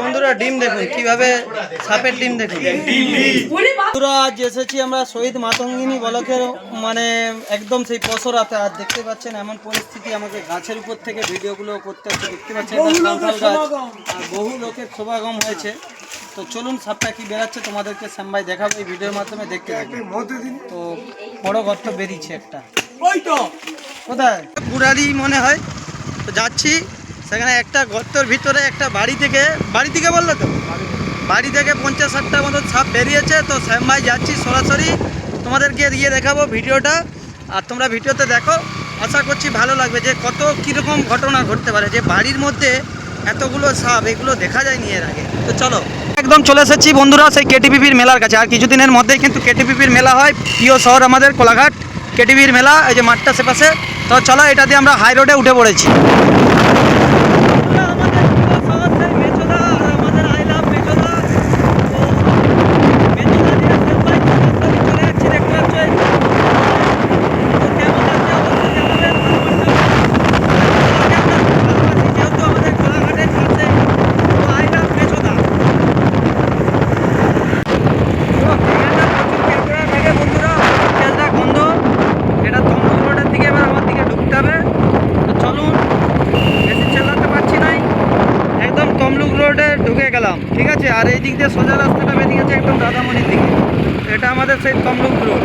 বন্ধুরা ডিম দেখুন কীভাবে সাপের ডিম দেখুন। বন্ধুরা আজ এসেছি আমরা শহীদ মাতঙ্গিনী বলকের মানে একদম সেই পসরাতে আর দেখতে পাচ্ছেন এমন পরিস্থিতি আমাকে গাছের উপর থেকে ভিডিওগুলো করতে হচ্ছে দেখতে পাচ্ছেন? গাছ বহু লোকের সমাগম হয়েছে। তো চলুন সাপটা কি বেরাচ্ছে তোমাদেরকে শ্যামভাই দেখাবো এই ভিডিওর মাধ্যমে দেখতে তো বড় গর্ত বেরিয়েছে একটা। কোথায়? পুরারি মনে হয়। তো যাচ্ছি, সেখানে একটা গর্তর ভিতরে একটা বাড়ি থেকে বাড়ি থেকে বলল তো? বাড়ি থেকে পঞ্চাশ ষাটটার মতো সাপ বেরিয়েছে, তো শ্যাম ভাই যাচ্ছি সরাসরি তোমাদেরকে দিয়ে দেখাবো ভিডিওটা। আর তোমরা ভিডিওতে দেখো, আশা করছি ভালো লাগবে যে কত কীরকম ঘটনা ঘটতে পারে, যে বাড়ির মধ্যে এতগুলো সাপ, এগুলো দেখা যায়নি এর আগে। তো চলো। একদম চলে এসেছি বন্ধুরা, সেই কেটিপিপির মেলার কাছে। আর কিছুদিনের মধ্যেই কিন্তু কেটিপিপির মেলা হয়, প্রিয় শহর আমাদের, কোলাঘাট। কেটিপির মেলা, এই যে মাঠটা সেপাশে তো চলো, এটা দিয়ে আমরা হাই রোডে উঠে পড়েছি গন্ধ এটা তমলুক রোডের দিকে এবার আমার দিকে ঢুকতে হবে তো চলুন বেশি চালাতে পারছি নাই একদম তমলুক রোডে ঢুকে গেলাম ঠিক আছে দিয়ে সোজা রাস্তাটা বেরিয়ে গেছে একদম দাদামণির দিকে। এটা আমাদের সেই তমলুক রোড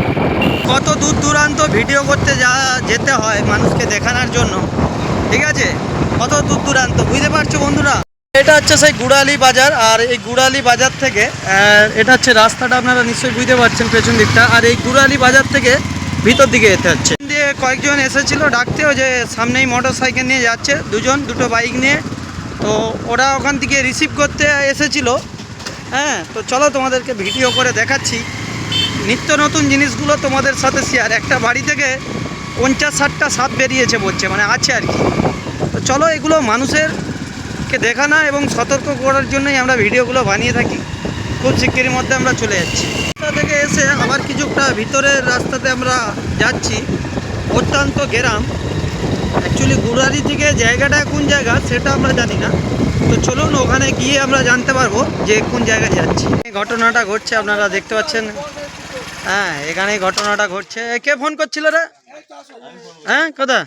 কত দূর দূরান্ত ভিডিও করতে যা যেতে হয় মানুষকে দেখানোর জন্য। ঠিক আছে? কত দূর দূরান্ত? বুঝতে পারছ বন্ধুরা? এটা হচ্ছে সেই গুড়ালি বাজার, আর এই গুড়ালি বাজার থেকে এটা হচ্ছে রাস্তাটা আপনারা নিশ্চয়ই বুঝতে পারছেন পেছন দিকটা। আর এই গুড়ালি বাজার থেকে ভিতর দিকে যেতে হচ্ছে। দিয়ে কয়েকজন এসেছিল ডাকতেও যে সামনেই মোটর সাইকেল নিয়ে যাচ্ছে, দুজন, দুটো বাইক নিয়ে। তো ওরা ওখান থেকে রিসিভ করতে এসেছিল। হ্যাঁ তো চলো তোমাদেরকে ভিডিও করে দেখাচ্ছি। নিত্য নতুন জিনিসগুলো তোমাদের সাথে শেয়ার একটা বাড়ি থেকে পঞ্চাশ ষাটটা সাপ বেরিয়েছে বলছে মানে আছে আর কি। তো চলো এগুলো মানুষের কে দেখানো এবং সতর্ক করার জন্যই আমরা ভিডিওগুলো বানিয়ে থাকি। খুব শিগগিরই মধ্যে আমরা চলে যাচ্ছি। রাস্তা থেকে এসে আবার কিছুটা ভিতরের রাস্তাতে আমরা যাচ্ছি। অত্যন্ত গ্রাম। অ্যাকচুয়ালি গুড়ারি থেকে জায়গাটা কোন জায়গা সেটা আমরা জানি না। তো চলুন ওখানে গিয়ে আমরা জানতে পারব যে কোন জায়গায় যাচ্ছি। ঘটনাটা ঘটছে, আপনারা দেখতে পাচ্ছেন। হ্যাঁ এখানে ঘটনাটা ঘটছে। কে ফোন করছিল রে? হ্যাঁ কোথা?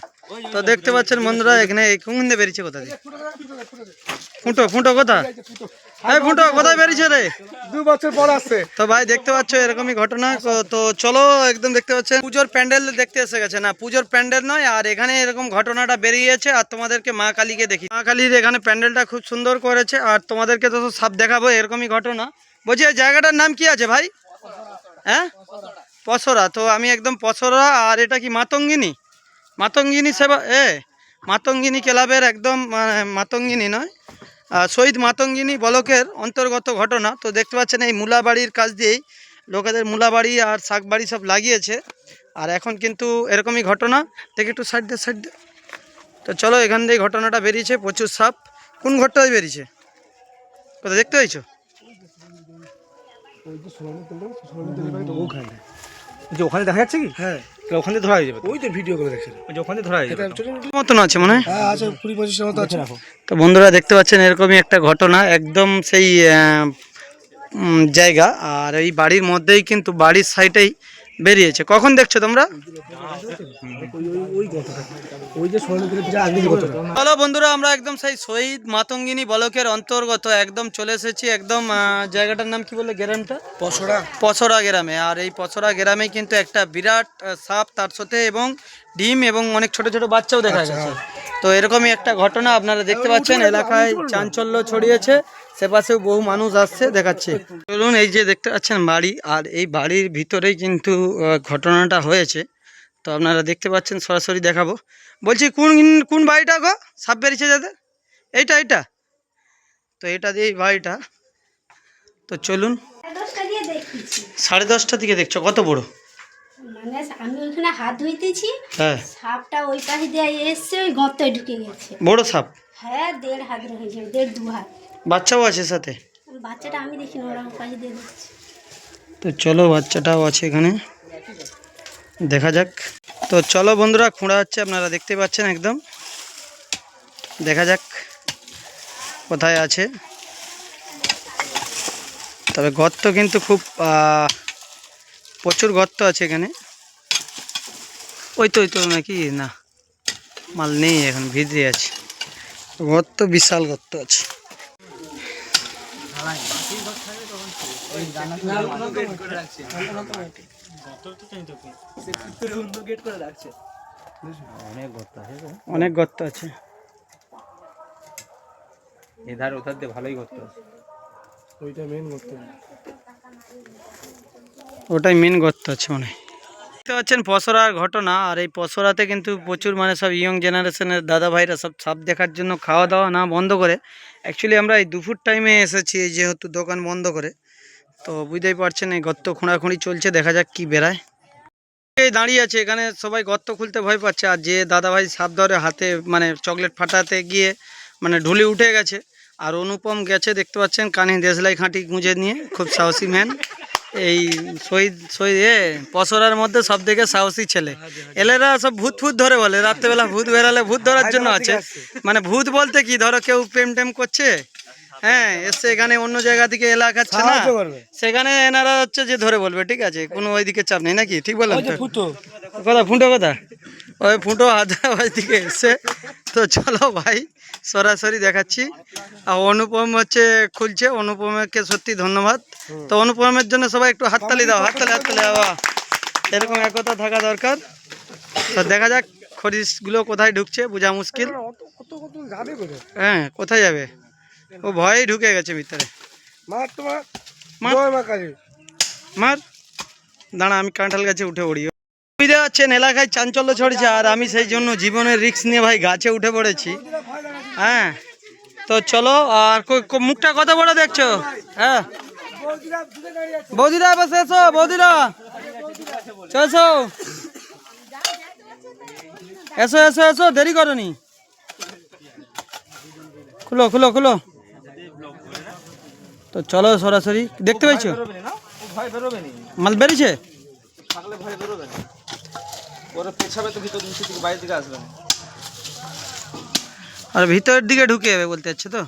তো দেখতে পাচ্ছেন বন্ধুরা, এখানে কোন বেরিয়েছে কোথা দিয়ে? ফুটো ফুটো কোথা? এই ফুটো কোথায় বেরিয়েছে রে? দু বছর পর আসছে। তো ভাই দেখতে পাচ্ছ এরকমই ঘটনা। তো- চলো একদম দেখতে পাচ্ছেন পুজোর প্যান্ডেল দেখতে এসে গেছে। না পুজোর প্যান্ডেল নয় আর এখানে এরকম ঘটনাটা বেরিয়েছে আর তোমাদেরকে মা কালীকে দেখি। মা কালীর এখানে প্যান্ডেলটা খুব সুন্দর করেছে আর তোমাদেরকে তো সব দেখাবো এরকমই ঘটনা। বলছি জায়গাটার নাম কি আছে ভাই? হ্যাঁ? পসরা। তো আমি একদম পসরা আর এটা কি মাতঙ্গিনী? মাতঙ্গিনী সেবা এ মাতঙ্গিনী ক্লাবের একদম মানে মাতঙ্গিনী নয়? শহীদ মাতঙ্গিনী বলকের অন্তর্গত ঘটনা। তো দেখতে পাচ্ছেন এই মূলাবাড়ির কাজ দিয়েই লোকেদের মূলাবাড়ি আর শাকবাড়ি সব লাগিয়েছে। আর এখন কিন্তু এরকমই ঘটনা। দেখে একটু সাইড দে সাইড দে তো চলো এখান দিয়ে ঘটনাটা বেরিয়েছে প্রচুর সাপ। কোন ঘরটায় বেরিয়েছে? কোথায় দেখতে পাইছো? ওখানে দেখা যাচ্ছে কি? হ্যাঁ। ওখানে ধরা হয়ে যাবে ওই তো ভিডিও করে দেখছিলাম। যে ওখানে ধরা হয়ে যাবে মতন আছে মনে হয়? হ্যাঁ আছে কুড়ি পঁচিশের মতো আছে। তো বন্ধুরা দেখতে পাচ্ছেন এরকমই একটা ঘটনা একদম সেই জায়গা আর এই বাড়ির মধ্যেই কিন্তু বাড়ির সাইডেই বেরিয়েছে। কখন দেখছ তোমরা? ওই ওই যে হ্যালো বন্ধুরা আমরা একদম সেই শহীদ মাতঙ্গিনী বলকের অন্তর্গত একদম চলে এসেছি একদম জায়গাটার নাম কি বললে গ্রামটা? পশরা পছরা গ্রামে। আর এই পছরা গ্রামে কিন্তু একটা বিরাট সাপ তার সাথে এবং ডিম এবং অনেক ছোট ছোট বাচ্চাও দেখা গেছে তো এরকমই একটা ঘটনা আপনারা দেখতে পাচ্ছেন এলাকায় চাঞ্চল্য ছড়িয়েছে সে পাশেও বহু মানুষ আসছে দেখাচ্ছে। চলুন এই যে দেখতে পাচ্ছেন বাড়ি আর এই বাড়ির ভিতরেই কিন্তু ঘটনাটা হয়েছে। তো আপনারা দেখতে পাচ্ছেন সরাসরি দেখাবো। বলছি কোন কোন বাড়িটা গো? সাপ বেরিয়েছে যাদের? এইটা এইটা? তো এটা দিয়ে এই বাড়িটা। তো চলুন। সাড়ে দশটা দিকে দেখছ কত বড়? মানে আমি ওইখানে হাত ধুইতেছি হ্যাঁ। সাপটা ওই পাশে দিয়ে এসছে ওই গর্তে ঢুকে গেছে। বড় সাপ? হ্যাঁ দেড় হাত রয়েছে দেড় দু হাত। বাচ্চাও আছে সাথে? বাচ্চাটা আমি দেখি না ওরা পাশে দিয়ে তো চলো বাচ্চাটাও আছে এখানে। দেখা যাক। তো চলো বন্ধুরা, খুঁড়া হচ্ছে, আপনারা দেখতে পাচ্ছেন একদম। দেখা যাক কোথায় আছে। তবে গর্ত কিন্তু খুব প্রচুর গর্ত আছে এখানে। ওই তো ওই তো নাকি, না, মাল নেই এখন, ভিতরে আছে। গর্ত, বিশাল গর্ত আছে। অনেক গর্ত আছে। এধার ওধার দিয়ে ভালোই করতে ওইটা মেন করতে ওটাই মেন গর্ত আছে মনে হয়। দেখতে পাচ্ছেন পসরার ঘটনা আর এই পসরাতে কিন্তু প্রচুর মানে সব ইয়ং জেনারেশনের দাদা ভাইরা সব সাপ দেখার জন্য খাওয়া দাওয়া না বন্ধ করে। অ্যাকচুয়ালি আমরা এই দুপুর টাইমে এসেছি যেহেতু দোকান বন্ধ করে। তো বুঝতেই পারছেন, এই গর্ত খোঁড়াখুঁড়ি চলছে, দেখা যাক কি বেরায়। এই দাঁড়িয়ে আছে, এখানে সবাই গর্ত খুলতে ভয় পাচ্ছে, আর যে দাদাভাই সাপ ধরে হাতে মানে চকলেট ফাটাতে গিয়ে মানে ঢুলি উঠে গেছে। আর অনুপম গেছে, দেখতে পাচ্ছেন, কানে দেশলাই খাঁটি গুঁজে নিয়ে, খুব সাহসী ম্যান এই শহীদ শহীদ, এ, পসরার মধ্যে সব থেকে সাহসী ছেলে। এলেরা সব ভূত ফুত ধরে বলে, রাত্রেবেলা ভূত বেরালে ভূত ধরার জন্য আছে। মানে ভূত বলতে কি, ধরো কেউ প্রেম টেম করছে হ্যাঁ এসে এখানে অন্য জায়গা থেকে এলা খাচ্ছে না? সেখানে এনারা হচ্ছে যে ধরে বলবে ঠিক আছে? কোনো ওই ওইদিকে চাপ নেই নাকি? ঠিক বললাম কথা ফুটো কথা? ওই ফুটো হায়দ্রাবাদ থেকে এসে তো চলো ভাই সরাসরি দেখাচ্ছি। আর অনুপম হচ্ছে খুলছে। অনুপমকে সত্যি ধন্যবাদ। তো অনুপমের জন্য সবাই একটু হাততালি দাও হাততালি হাততালি বাবা এরকম একতা থাকা দরকার। তো দেখা যাক খরিশগুলো কোথায় ঢুকছে বোঝা মুশকিল। হ্যাঁ কোথায় যাবে? ও ভয়েই ঢুকে গেছে ভিতরে। মার তোমার। মার। মার। দাঁড়া আমি কাঁঠাল গাছে উঠে পড়ি। সুবিধা হচ্ছেন এলাকায় চাঞ্চল্য ছড়ছে আর আমি সেই জন্য জীবনের রিস্ক নিয়ে ভাই গাছে উঠে পড়েছি। হ্যাঁ তো চলো আর মুখটা কত বড় দেখছ? হ্যাঁ। বৌদিরা বসে এসো বৌদিরা। চলো এসো। এসো এসো এসো দেরি করনি। খুলো খুলো খুলো। তো চলো সরাসরি দেখতে পাইছো? মাল বেরিয়েছে? থাকলে ভয় বেরোবে না। ওরা পেছাবে তো ভিতর নিচে থেকে বাইরের দিকে আসবে না। আর ভিতরের দিকে ঢুকে যাবে বলতে যাচ্ছে তো?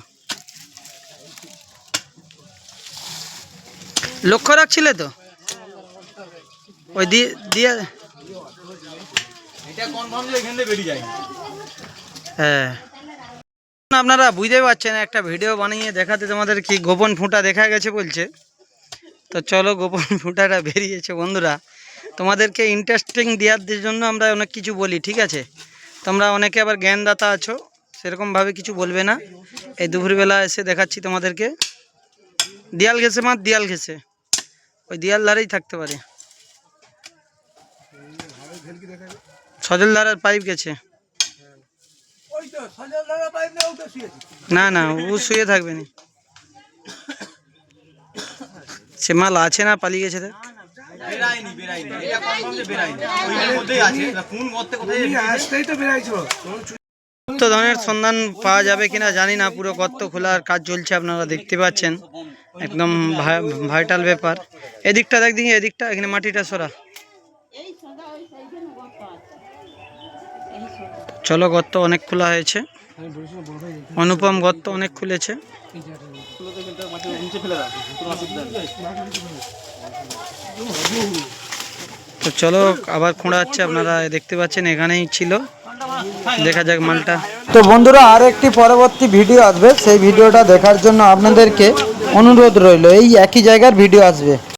লক্ষ্য রাখছিলে তো? ওই দিয়ে দিয়ে এটা কনফার্ম যে এখান থেকে বেরিয়ে যায়? হ্যাঁ। আপনারা বুঝতে পারছেন, একটা ভিডিও বানিয়ে দেখাতে তোমাদের কি গোপন ফুঁটা দেখা গেছে বলছে। তো চলো গোপন ফুঁটাটা বেরিয়েছে বন্ধুরা। তোমাদেরকে ইন্টারেস্টিং দেওয়ার জন্য আমরা অনেক কিছু বলি, ঠিক আছে? তোমরা অনেকে আবার জ্ঞানদাতা আছো সেরকমভাবে কিছু বলবে না। এই দুপুরবেলা এসে দেখাচ্ছি তোমাদেরকে। দিয়াল ঘেসে মার দিয়াল ঘেসে। ওই দিয়াল ধারেই থাকতে পারে। সজল ধারার পাইপ গেছে। না না ও শুয়ে থাকবে না। সে মাল আছে না পালিয়ে গেছে দেখ। বেরায়নি বেরায়নি এটা কনফার্ম যে বেরায়নি ওইটার মধ্যেই আছে। কোন গর্তে কোথায় আসতেই তো বেরাইছো তো ধরনের সন্ধান পাওয়া যাবে কিনা জানি না পুরো গর্ত খোলার কাজ চলছে আপনারা দেখতে পাচ্ছেন। একদম ভাইটাল ব্যাপার। এদিকটা দেখ দিকে এদিকটা এখানে মাটিটা সরা। চলো গর্ত অনেক খোলা হয়েছে। অনুপম গর্ত অনেক খুলেছে। তো চলো আবার খোঁড়া হচ্ছে আপনারা দেখতে পাচ্ছেন এখানেই ছিল। দেখা যাক মালটা। তো বন্ধুরা আর একটি পরবর্তী ভিডিও আসবে। সেই ভিডিওটা দেখার জন্য আপনাদেরকে অনুরোধ রইল, এই একই জায়গার ভিডিও আসবে।